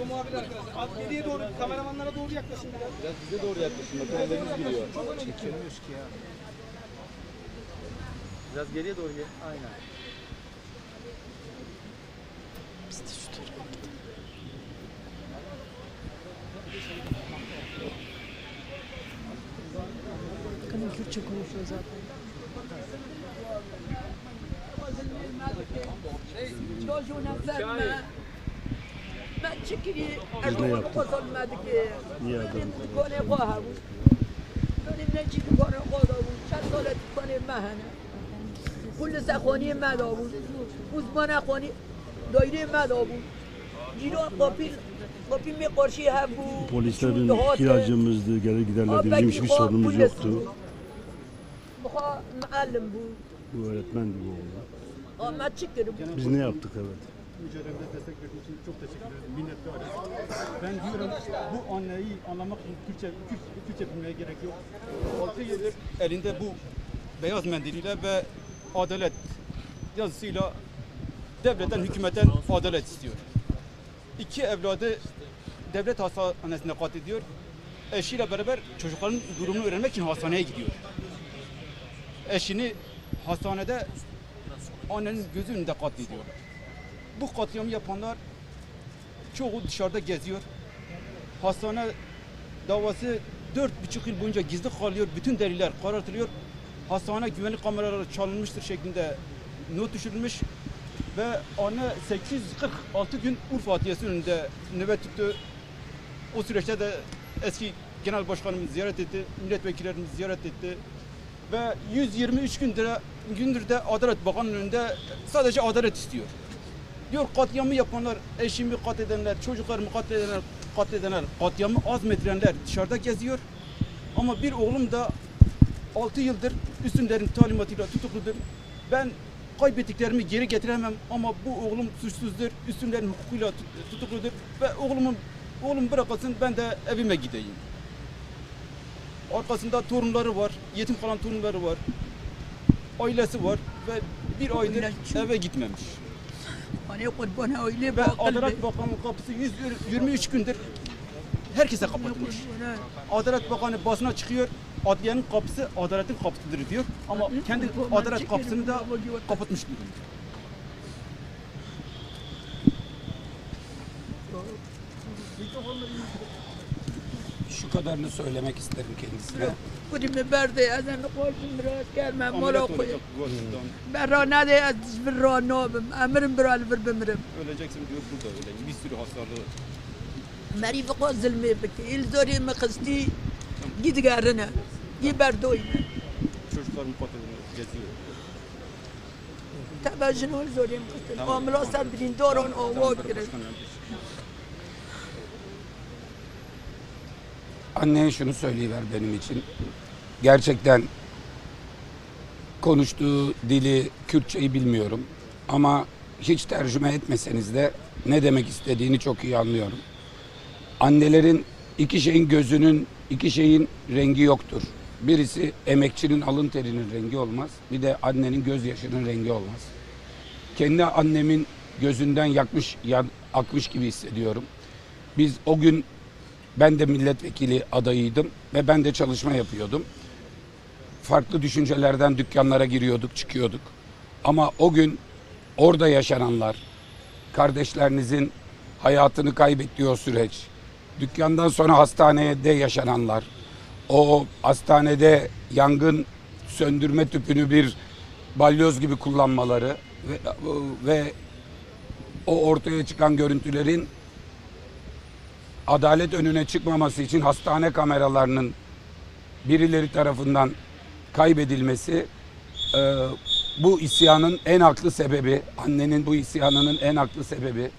Bu muhabir arkadaşlar. Geriye doğru, kameramanlara doğru yaklaşın biraz. Biraz bize doğru yaklaşın. Makineleriniz giriyor. Çekilmiyoruz ki ya. Biraz geriye doğru gel. Aynen. Kadın Kürtçe konuşuyor zaten. çocuğuna verme. Çünkü biz ne yaptık? Niye adam? Kone kohavu. Dönümden çıkıp kone kohavu. Çatsolet kone mahana. Kullu sakhoni madavu. Uzmana khoni daire madavu. Cino kopil kopime karşı hep bu polislerin ihtiyacımızdı, geri giderlerdi. Bizim hiçbir sorunumuz yoktu. Bu öğretmendi bu oğlan. Biz ne yaptık evet mücadelede destek verdiği için çok teşekkür ederim. Minnettarız. Ben diyorum bu anneyi anlamak için Türkçe, Türkçe, Türkçe bilmeye gerek yok. 6 yıldır elinde bu beyaz mendiliyle ve adalet yazısıyla devletten, hükümetten adalet istiyor. İki evladı devlet hastanesine katlediyor. Eşiyle beraber çocukların durumunu öğrenmek için hastaneye gidiyor. Eşini hastanede annenin gözü önünde katlediyor. Bu katliamı yapanlar çoğu dışarıda geziyor. Hastane davası dört buçuk yıl boyunca gizli kalıyor. Bütün deliller karartılıyor. Hastane güvenlik kameraları çalınmıştır şeklinde not düşürülmüş. Ve anne 846 gün Urfa Adliyesi önünde nöbet tuttu. O süreçte de eski genel başkanımız ziyaret etti, milletvekillerimiz ziyaret etti. Ve 123 gündür, gündür de Adalet Bakanı'nın önünde sadece adalet istiyor. Diyor katliamı yapanlar, eşimi katledenler, çocuklarımı katledenler, katledenler, katliamı azmettirenler dışarıda geziyor. Ama bir oğlum da 6 yıldır üstünlerin talimatıyla tutukludur. Ben kaybettiklerimi geri getiremem ama bu oğlum suçsuzdur, üstünlerin hukukuyla tut- tutukludur ve oğlumun oğlum bırakılsın ben de evime gideyim. Arkasında torunları var, yetim kalan torunları var, ailesi var ve bir aydır eve gitmemiş. Hani kurban öyle Ve Adalet Bakanı'nın kapısı 123 gündür herkese kapatılmış. Adalet Bakanı basına çıkıyor, adliyenin kapısı adaletin kapısıdır diyor. Ama kendi adalet kapısını da kapatmış diyor. Mikrofonla şu kadarını söylemek isterim kendisine. Budimi berde az en koşum rahat gelmem mola koyayım. Ben rana de az bir rana obim. Emirim bir alvır bimirim. Öleceksin diyor burada öyle. Bir sürü hasarlı. Meri vaka zulmü beki. İl zori mi kısti. Gid garına. Giberdoyma. Çocuklar mukatelini geziyor. Tabii canım zorim kıstın. Amla sen dilin doron avod girin. Anneye şunu söyleyiver benim için. Gerçekten konuştuğu dili Kürtçeyi bilmiyorum. Ama hiç tercüme etmeseniz de ne demek istediğini çok iyi anlıyorum. Annelerin iki şeyin gözünün, iki şeyin rengi yoktur. Birisi emekçinin alın terinin rengi olmaz. Bir de annenin gözyaşının rengi olmaz. Kendi annemin gözünden yakmış, ya- akmış gibi hissediyorum. Biz o gün ben de milletvekili adayıydım ve ben de çalışma yapıyordum. Farklı düşüncelerden dükkanlara giriyorduk, çıkıyorduk. Ama o gün orada yaşananlar, kardeşlerinizin hayatını kaybettiği o süreç, dükkandan sonra hastanede yaşananlar, o hastanede yangın söndürme tüpünü bir balyoz gibi kullanmaları ve, ve o ortaya çıkan görüntülerin adalet önüne çıkmaması için hastane kameralarının birileri tarafından kaybedilmesi e, bu isyanın en haklı sebebi, annenin bu isyanının en haklı sebebi,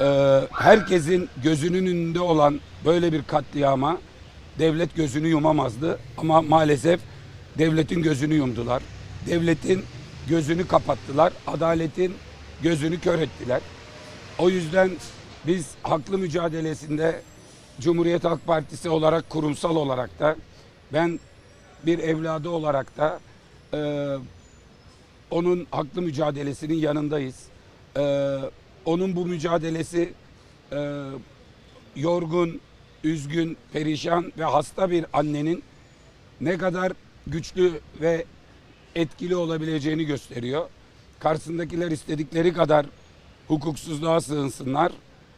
e, herkesin gözünün önünde olan böyle bir katliama devlet gözünü yumamazdı ama maalesef devletin gözünü yumdular. Devletin gözünü kapattılar. Adaletin gözünü kör ettiler. O yüzden biz haklı mücadelesinde Cumhuriyet Halk Partisi olarak kurumsal olarak da ben bir evladı olarak da e, onun haklı mücadelesinin yanındayız. E, onun bu mücadelesi e, yorgun, üzgün, perişan ve hasta bir annenin ne kadar güçlü ve etkili olabileceğini gösteriyor. Karşısındakiler istedikleri kadar hukuksuzluğa sığınsınlar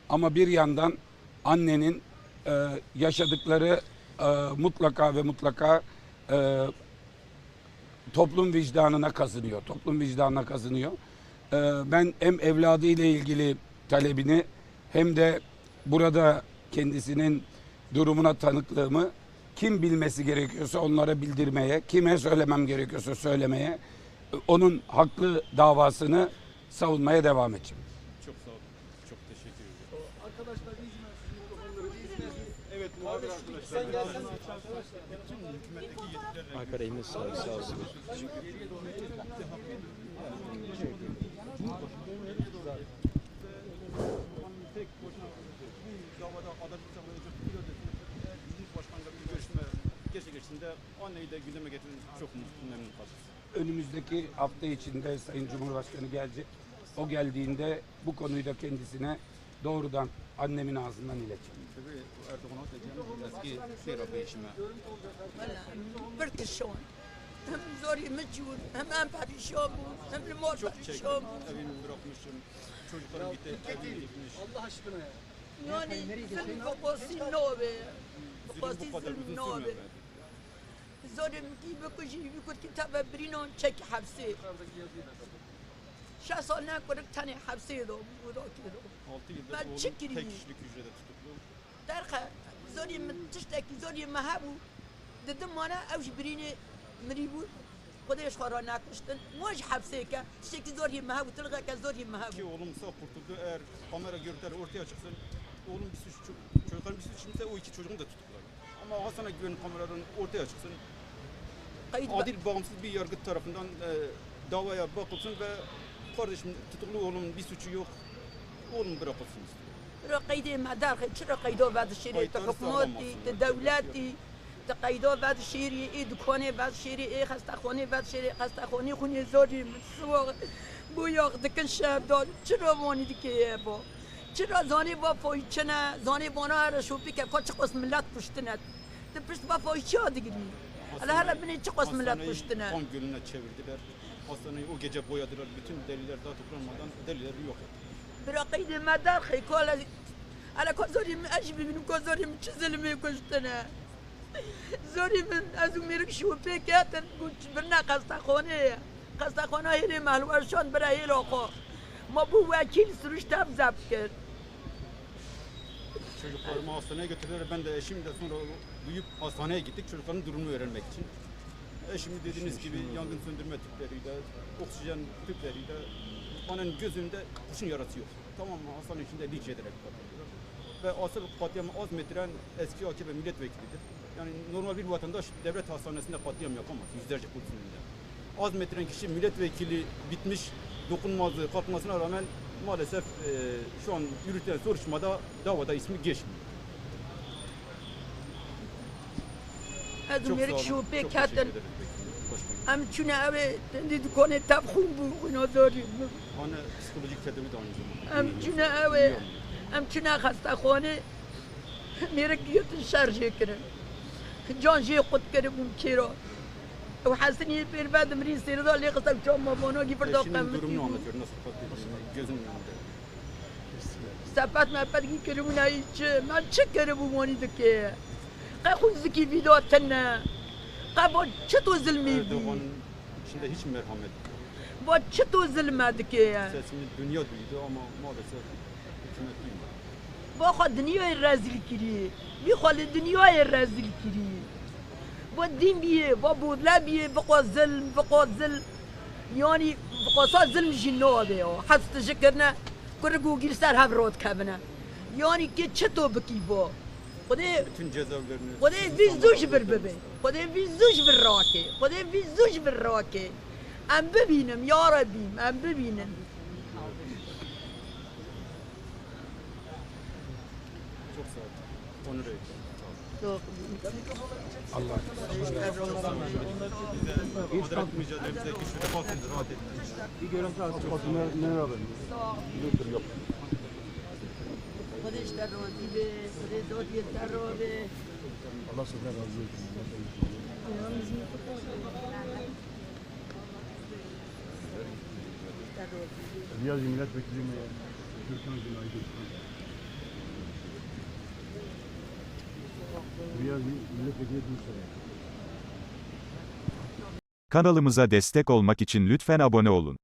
ama bir yandan annenin e, yaşadıkları e, mutlaka ve mutlaka e, toplum vicdanına kazınıyor. Toplum vicdanına kazınıyor. E, ben hem evladı ile ilgili talebini hem de burada kendisinin durumuna tanıklığımı kim bilmesi gerekiyorsa onlara bildirmeye, kime söylemem gerekiyorsa söylemeye, onun haklı davasını savunmaya devam edeceğim. Çok sağ olun. Çok teşekkür ederim. Arkadaşlar Evet muhabir arkadaşlar. Sen gelsen bütün hükümetteki yetkililerle Ankara İmam sağ, olsun. tek başına. Önümüzdeki hafta içinde Sayın Cumhurbaşkanı gelecek. O geldiğinde bu konuyu kendisine doğrudan annemin ağzından ileteceğim. Tabii Erdoğan'a diyeceğim eski Sera değişimi. برتشون هم زوري مجهول هم ام پریشان بود هم الموت Çok çekti. پریشان بود Evimi bırakmışım. Çocuklarım gitti. Evim gitmiş. يعني ظلم بقاسي نوبه بقاسي Zulüm bu kadar ظلم uzun نوبه sürmüyor. زوري مكي بكجي بيقول كتاب برينون تشك حبسي شا سال نكورك تاني حبسي دو بودا كيدو 6 yıldır Ben oğlum çekileyim. tek kişilik hücrede tutuklu. درخه زوري من تشتكي زوري مهابو ددم وانا اوش بريني مريبو خداش خورا ناكشتن موج حبسيك تشتكي زوري مهابو تلغى كزوري Ki مهابو oğlum sağ kurtuldu. Eğer kamera görüntüleri ortaya çıksın, oğlum bir suç, çocukların bir suç işlemse o iki çocuğunu da tutuklar. Ama Hasan'a güven kameraların ortaya çıksın. قيد Adil, bağımsız bir yargı tarafından e, davaya bakılsın ve kardeşim tutuklu oğlumun bir suçu yok. Oğlum bırakılsın istiyor. رقیده مدار خیلی چرا قیدا بعد شیری تا حکومتی تا دولتی تا قیدا بعد شیری ای دکانه بعد شیری ای خسته خانه بعد شیری خسته خانه خونه زاری سواغ بو یاغ دکن شهر داد چرا وانی دیگه با چرا زانی با فایچنه زانی بانا هر شوپی که کچ قسم ملت پشتنه تا پشت با فایچه ها دیگری الان هر بینی چه قسم ملت پشتنه نه. Hastaneyi o gece boyadılar. Bütün deliller daha toplanmadan delilleri yok ettiler. برا قيد ما داخل كولا على كو زوري من اجبي من كو زوري من تشزلمي كشتنا زوري من ازو ميرك شو بيكاتن قلت برنا قصتا خوني قصتا خونه هيري مال ورشون برا هيلو خو ما بو وكيل سروش تاب زاب كر Çocuklarımı hastaneye götürdüler. Ben de eşimle sonra duyup hastaneye gittik çocukların durumunu öğrenmek için. Eşimi dediğiniz gibi yangın söndürme tüpleriyle, oksijen tüpleriyle annenin gözünde kuşun yarası yok. Tamam mı? Hastane içinde linç ederek. Ve asıl katliamı azmettiren eski AKP milletvekilidir. Yani normal bir vatandaş devlet hastanesinde katliam yapamaz. Yüzlerce polisin önünde. Azmettiren kişi milletvekili bitmiş, dokunmazlığı kalkmasına rağmen maalesef e, şu an yürütülen soruşturmada davada ismi geçmiyor. از میرک شوپه کتن همچونه اوه دید کنه تب خون بو اینا داریم. همچونه اوه همچونه خسته خانه میرک گیت شرجه کنه جان جه خود کنه بوم کرا و حسنی پیر بعد مرین سیردا لی قسم چام مامانا گی فردا قمتی سپت مپت گی کرمون ایچه من چه کرمون مانی دکه كرمنا يج ما تشكر ابو موني دكي قاخذ زكي فيديو تنا قابو تشتو زلمي بي Erdoğan'ın içinde hiç merhamet yok. بو تشتو زلمة دكي Sesini dünya duydu ama maalesef hükümet duymadı. بو دنيا الرازل كري بي خال الدنيا الرازل كري بو الدين بي بو بودلا بي بقوا ظلم بقوا ظلم يعني بقوا صار ظلم جنو بي حتى تشكرنا كرقو جيل سار هافروت كابنا يعني كي تشتو بكي بو خدای Bütün cezaevlerini خدا وی بیزدش بر ببین ببی وی بیزدش بر راکه وی بیزدش بر راکه ام ببینم یارا بیم ام ببینم الله. خدای دادی در را به Allah sizden razı olsun. در راضی Niyazi milletvekili mi? Türkan Günay Gökmen. Niyazi milletvekili Bursa'ya. Kanalımıza destek olmak için lütfen abone olun.